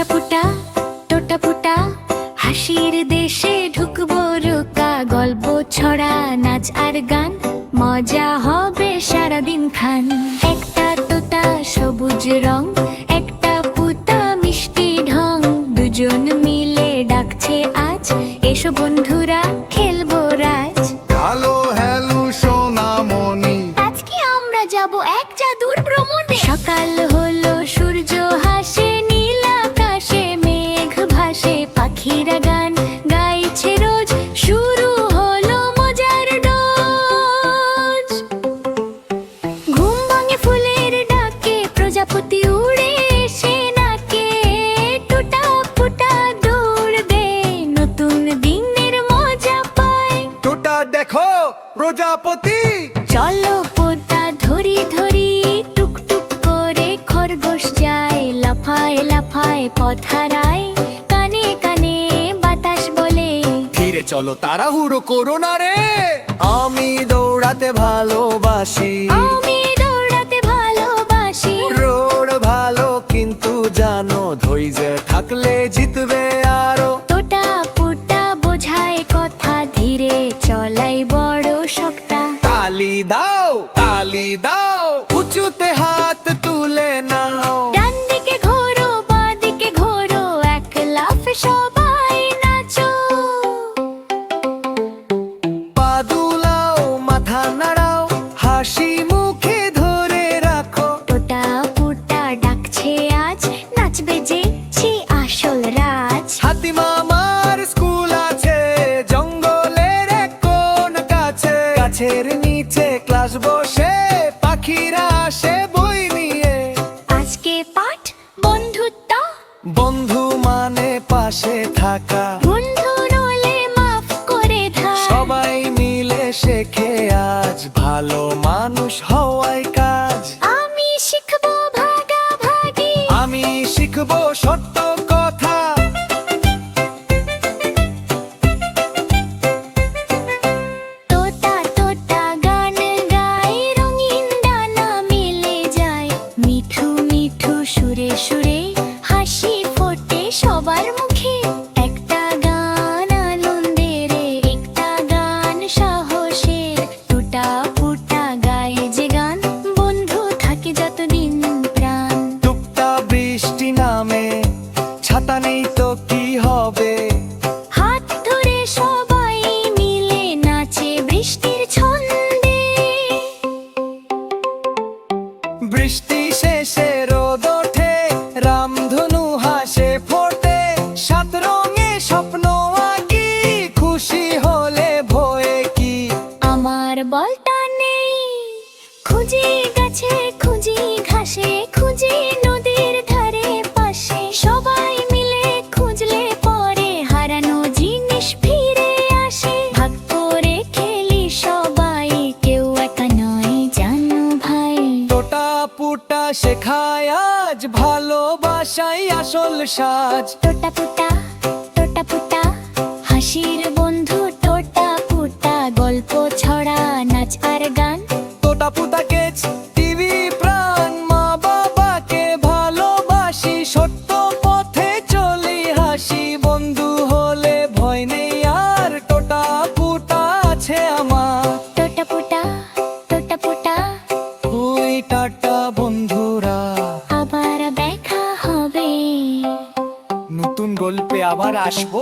টোটা ফুটা হাসির দেশে ঢুকবো রোকা, গল্প ছড়া, নাচ আর গান। মজা হবে সারাদিন খান। একটা তোতা সবুজ রং, একটা পুতা মিষ্টি ঢং। দুজন মিলে ডাকছে আজ, এসো বন্ধুরা প্রজাপতি। চলো পোতা ধরি ধরি টুকটুক করে খরগোশ যায় লাফায় লাফায় পথারায় কানে কানে বাতাস বলে। ধীরে চলো তাড়াহুড়ো করো না রে। আমি দৌড়াতে ভালোবাসি। বড় শক্তা তালি দাও তালি দাও উঁচুতে হাত তুলে নাও। ডান দিকে ঘোরো বাঁ দিকে ঘোরো এক লাফে সবাই নাচো। পা দুলাও মাথা নাড়াও হাসি ক্লাস বসে পাখিরা আসে বই নিয়ে। আজকে পাঠ বন্ধুত্ব। বন্ধু মানে পাশে থাকা। বন্ধু নলে মাফ করে সবাই মিলে শেখে আজ ভালো মানুষ হওয়াই কাজ। আমি শিখব আমি শিখব সত্য শেষে রোদ ওঠে, রামধনু হাসে ফোটে, সাত রঙে স্বপ্ন আঁকি, খুশি হলে ভয়ে কি? আমার বলটা নেই, খুঁজি গাছে, খুঁজি ঘাসে, খুঁজি শেখায় আজ ভালোবাসাই আসল সাজ। টোটা পুটা টোটা পুটা, হাসির বন্ধু টোটা পুটা, গল্প ছড়া নতুন গল্পে আবার আসব।